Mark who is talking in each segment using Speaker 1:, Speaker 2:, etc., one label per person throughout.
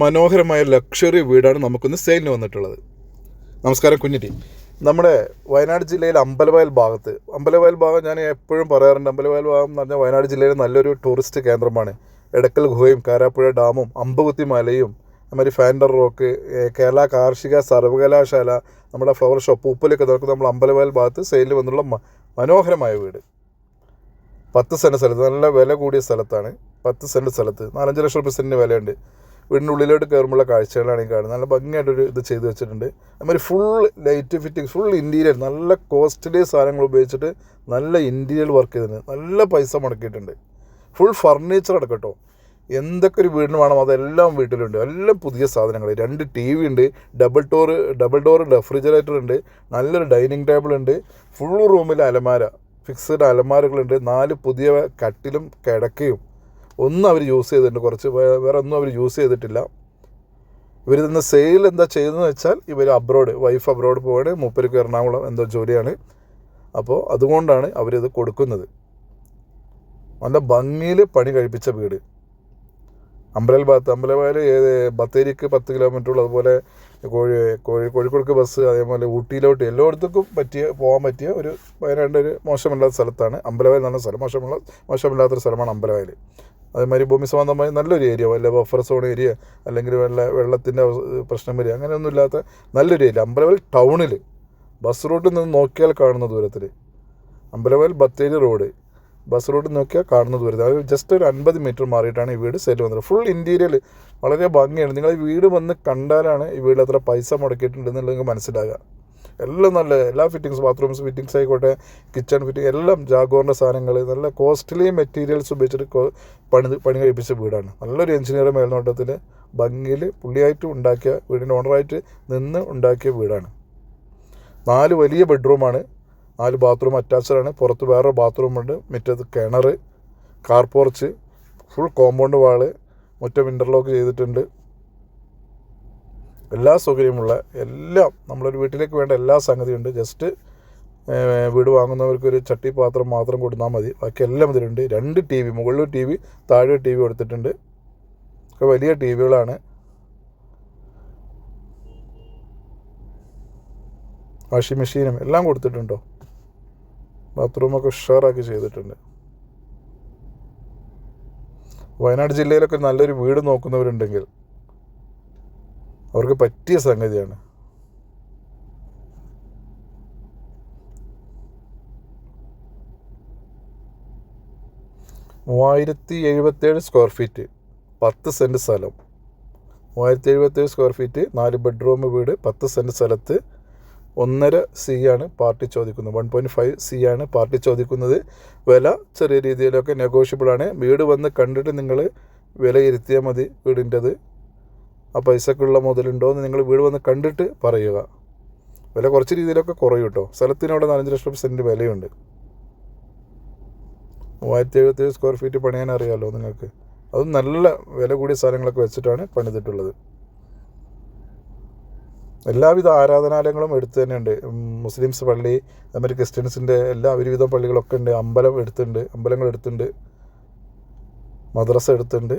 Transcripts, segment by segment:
Speaker 1: മനോഹരമായ ലക്ഷറി വീടാണ് നമുക്കൊന്ന് സെയിലിന് വന്നിട്ടുള്ളത്. നമസ്കാരം കുഞ്ഞിറ്റി നമ്മുടെ വയനാട് ജില്ലയിലെ അമ്പലവയൽ ഭാഗത്ത് അമ്പലവയൽ ഭാഗം ഞാൻ എപ്പോഴും പറയാറുണ്ട് അമ്പലവയൽ ഭാഗം എന്ന് പറഞ്ഞാൽ വയനാട് ജില്ലയിലെ നല്ലൊരു ടൂറിസ്റ്റ് കേന്ദ്രമാണ്. എടക്കൽ ഗുഹയും കാരാപ്പുഴ ഡാമും അമ്പകുത്തി മലയും അതുമാതിരി ഫാൻഡർ റോക്ക് കേരള കാർഷിക സർവകലാശാല നമ്മുടെ ഫ്ലവർ ഷോപ്പ് ഉപ്പിലൊക്കെ നടക്കുന്ന നമ്മൾ അമ്പലവയൽ ഭാഗത്ത് സെയിലിൽ വന്നുള്ള മനോഹരമായ വീട്. പത്ത് സെന്റ് സ്ഥലത്ത് നല്ല വില കൂടിയ സ്ഥലത്താണ് പത്ത് സെന്റ് സ്ഥലത്ത് നാലഞ്ച് ലക്ഷം റുപ്യ സെന്റിന് വിലയുണ്ട്. വീടിന്റെ ഉള്ളിലോട്ട് കയറുമ്പോഴുള്ള കാഴ്ചകളാണ് ഈ കാണുന്നത്. നല്ല ഭംഗിയായിട്ടൊരു ഇത് ചെയ്ത് വെച്ചിട്ടുണ്ട്. അതുമാതിരി full light fitting full interior നല്ല കോസ്റ്റ്ലി സാധനങ്ങൾ ഉപയോഗിച്ചിട്ട് നല്ല ഇന്റീരിയർ വർക്ക് ചെയ്തിട്ടുണ്ട്. നല്ല പൈസ മുടക്കിയിട്ടുണ്ട്. ഫുൾ ഫർണിച്ചർ അടക്കട്ടോ എന്തൊക്കെ ഒരു വീടിന് വേണം അതെല്ലാം വീട്ടിലുണ്ട്. എല്ലാം പുതിയ സാധനങ്ങൾ. രണ്ട് ടി വി ഉണ്ട് double door double door refrigerator ഉണ്ട് നല്ലൊരു ഡൈനിങ് ടേബിൾ ഉണ്ട് ഫുൾ റൂമിൽ അലമാര ഫിക്സഡ് അലമാരകളുണ്ട് നാല് പുതിയ കട്ടിലും കിടക്കയും ഒന്നും അവർ യൂസ് ചെയ്തിട്ടുണ്ട് കുറച്ച് വേറെ ഒന്നും അവർ യൂസ് ചെയ്തിട്ടില്ല. ഇവർ ഇന്ന് സെയിൽ എന്താ ചെയ്യുന്നതെന്ന് വെച്ചാൽ ഇവർ അബ്രോഡ് വൈഫ് അബ്രോഡ് പോവാണ് മൂപ്പർക്ക് എറണാകുളം എന്തോ ജോലിയാണ്. അപ്പോൾ അതുകൊണ്ടാണ് അവരിത് കൊടുക്കുന്നത്. നല്ല ഭംഗിയിൽ പണി കഴിപ്പിച്ച വീട്. അമ്പലൽ ഭാഗത്ത് അമ്പലവയൽ ബത്തേരിക്ക് പത്ത് കിലോമീറ്ററുള്ള അതുപോലെ കോഴി കോഴി കോഴിക്കോടക്ക് ബസ് അതേപോലെ ഊട്ടിയിലോട്ട് എല്ലായിടത്തേക്കും പറ്റിയ പോകാൻ പറ്റിയ ഒരു വയനാടിന്റെ ഒരു മോശമില്ലാത്ത സ്ഥലത്താണ്. അമ്പലവയൽ നല്ല സ്ഥലം മോശമുള്ള മോശമില്ലാത്തൊരു സ്ഥലമാണ് അമ്പലവയൽ. അതേമാതിരി ഭൂമി സംബന്ധമായി നല്ലൊരു ഏരിയ വല്ല ബഫർ സോൺ ഏരിയ അല്ലെങ്കിൽ വെള്ള വെള്ളത്തിന്റെ പ്രശ്നം വരിക അങ്ങനെയൊന്നും ഇല്ലാത്ത നല്ലൊരു ഏരിയ അമ്പലവയൽ ടൗണിൽ ബസ് റൂട്ടിൽ നിന്ന് നോക്കിയാൽ കാണുന്ന ദൂരത്തിൽ Ambalavayal Bathery road bus route നോക്കിയാൽ കാണുന്നത് വരുന്നത്. അത് ജസ്റ്റ് ഒരു അൻപത് മീറ്റർ മാറിയിട്ടാണ് ഈ വീട് സെൽ വന്നത്. ഫുൾ ഇന്റീരിയൽ വളരെ ഭംഗിയാണ്. നിങ്ങൾ ഈ വീട് വന്ന് കണ്ടാലാണ് ഈ വീട് എത്ര പൈസ മുടക്കിയിട്ടുണ്ടെന്നുള്ളത് നിങ്ങൾക്ക് മനസ്സിലാകുക എല്ലാം നല്ല എല്ലാ ഫിറ്റിങ്സ് ബാത്റൂംസ് ഫിറ്റിങ്സ് ആയിക്കോട്ടെ കിച്ചൺ ഫിറ്റിംഗ് എല്ലാം ജാഗോറിന്റെ സാധനങ്ങൾ നല്ല കോസ്റ്റ്ലി മെറ്റീരിയൽസ് ഉപയോഗിച്ചിട്ട് പണി പണി കഴിപ്പിച്ച വീടാണ്. നല്ലൊരു എഞ്ചിനീയർ മേൽനോട്ടത്തിൽ ഭംഗിയിൽ പുള്ളിയായിട്ട് ഉണ്ടാക്കിയ വീടിന്റെ ഓണറായിട്ട് നിന്ന് ഉണ്ടാക്കിയ വീടാണ്. നാല് വലിയ ബെഡ്റൂമാണ് നാല് ബാത്റൂം ആണ്. പുറത്ത് വേറെ ബാത്റൂമുണ്ട് മുറ്റത്ത് കിണർ car porch full compound wall മുറ്റം ഇന്റർലോക്ക് ചെയ്തിട്ടുണ്ട്. എല്ലാ സൗകര്യമുള്ള എല്ലാം നമ്മളൊരു വീട്ടിലേക്ക് വേണ്ട എല്ലാ സംഗതിയുണ്ട്. ജസ്റ്റ് വീട് വാങ്ങുന്നവർക്കൊരു ചട്ടി പാത്രം മാത്രം കൊടുത്താൽ മതി. ബാക്കി എല്ലാം ഇതിലുണ്ട്. രണ്ട് ടി വി മുകളിൽ ടി വി താഴെ ടി വി കൊടുത്തിട്ടുണ്ട്. ഒക്കെ വലിയ ടി വികളാണ് വാഷിംഗ് മെഷീനും എല്ലാം കൊടുത്തിട്ടുണ്ടോ? ബാത്റൂമൊക്കെ ഉഷാറാക്കി ചെയ്തിട്ടുണ്ട്. വയനാട് ജില്ലയിലൊക്കെ നല്ലൊരു വീട് നോക്കുന്നവരുണ്ടെങ്കിൽ അവർക്ക് പറ്റിയ സംഗതിയാണ്. മൂവായിരത്തി എഴുപത്തേഴ് സ്ക്വയർ ഫീറ്റ് പത്ത് സെന്റ് സ്ഥലം. മൂവായിരത്തി എഴുപത്തേഴ് സ്ക്വയർ ഫീറ്റ് നാല് ബെഡ്റൂം വീട് പത്ത് സെന്റ് സ്ഥലത്ത് ഒന്നര സി ആണ് പാർട്ടി ചോദിക്കുന്നത്. വൺ പോയിന്റ് ഫൈവ് സി ആണ് പാർട്ടി ചോദിക്കുന്നത്. വില ചെറിയ രീതിയിലൊക്കെ നെഗോഷ്യബിൾ ആണ്. വീട് വന്ന് കണ്ടിട്ട് നിങ്ങൾ വിലയിരുത്തിയാൽ മതി വീടിന്റെത്. ആ പൈസക്കുള്ള മുതലുണ്ടോ എന്ന് നിങ്ങൾ വീട് വന്ന് കണ്ടിട്ട് പറയുക. വില കുറച്ച് രീതിയിലൊക്കെ കുറയും കേട്ടോ സ്ഥലത്തിന് അവിടെ നാലഞ്ച് ലക്ഷം സെന്റ് വിലയുണ്ട്. മൂവായിരത്തി എഴുപത്തേഴ് സ്ക്വയർ ഫീറ്റ് പണിയാൻ അറിയാമല്ലോ നിങ്ങൾക്ക്. അതും നല്ല വില കൂടിയ സാധനങ്ങളൊക്കെ വെച്ചിട്ടാണ് പണിതിട്ടുള്ളത്. എല്ലാവിധ ആരാധനാലയങ്ങളും എടുത്തു തന്നെയുണ്ട്. മുസ്ലിംസ് പള്ളി അതുമാതിരി ക്രിസ്ത്യൻസിന്റെ എല്ലാ ഒരുവിധ പള്ളികളൊക്കെ ഉണ്ട്. അമ്പലം എടുത്തുണ്ട് അമ്പലങ്ങൾ എടുത്തുണ്ട് മദ്രസ എടുത്തുണ്ട്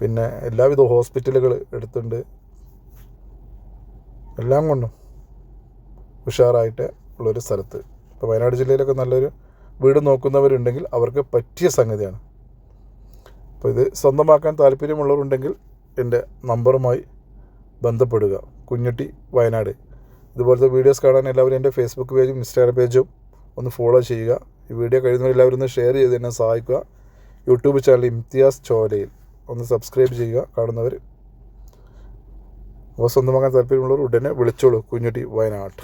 Speaker 1: പിന്നെ എല്ലാവിധ ഹോസ്പിറ്റലുകൾ എടുത്തുണ്ട് എല്ലാം കൊണ്ടും ഉഷാറായിട്ട് ഉള്ളൊരു സ്ഥലത്ത്. ഇപ്പോൾ വയനാട് ജില്ലയിലൊക്കെ നല്ലൊരു വീട് നോക്കുന്നവരുണ്ടെങ്കിൽ അവർക്ക് പറ്റിയ സംഗതിയാണ്. അപ്പോൾ ഇത് സ്വന്തമാക്കാൻ താല്പര്യമുള്ളവരുണ്ടെങ്കിൽ എന്റെ നമ്പറുമായി ബന്ധപ്പെടുക. കുഞ്ഞുട്ടി വയനാട്. ഇതുപോലത്തെ വീഡിയോസ് കാണാൻ എല്ലാവരും എന്റെ ഫേസ്ബുക്ക് പേജും ഇൻസ്റ്റാഗ്രാം പേജും ഒന്ന് ഫോളോ ചെയ്യുക. ഈ വീഡിയോ കഴിയുന്നവർ എല്ലാവരും ഒന്ന് ഷെയർ ചെയ്ത് എന്നെ സഹായിക്കുക. യൂട്യൂബ് ചാനൽ ഇംതിയാസ് ചോലയിൽ ഒന്ന് സബ്സ്ക്രൈബ് ചെയ്യുക കാണുന്നവർ അപ്പോൾ സ്വന്തമാക്കാൻ താല്പര്യമുള്ളവർ ഉടനെ വിളിച്ചോളൂ കുഞ്ഞുട്ടി വയനാട്.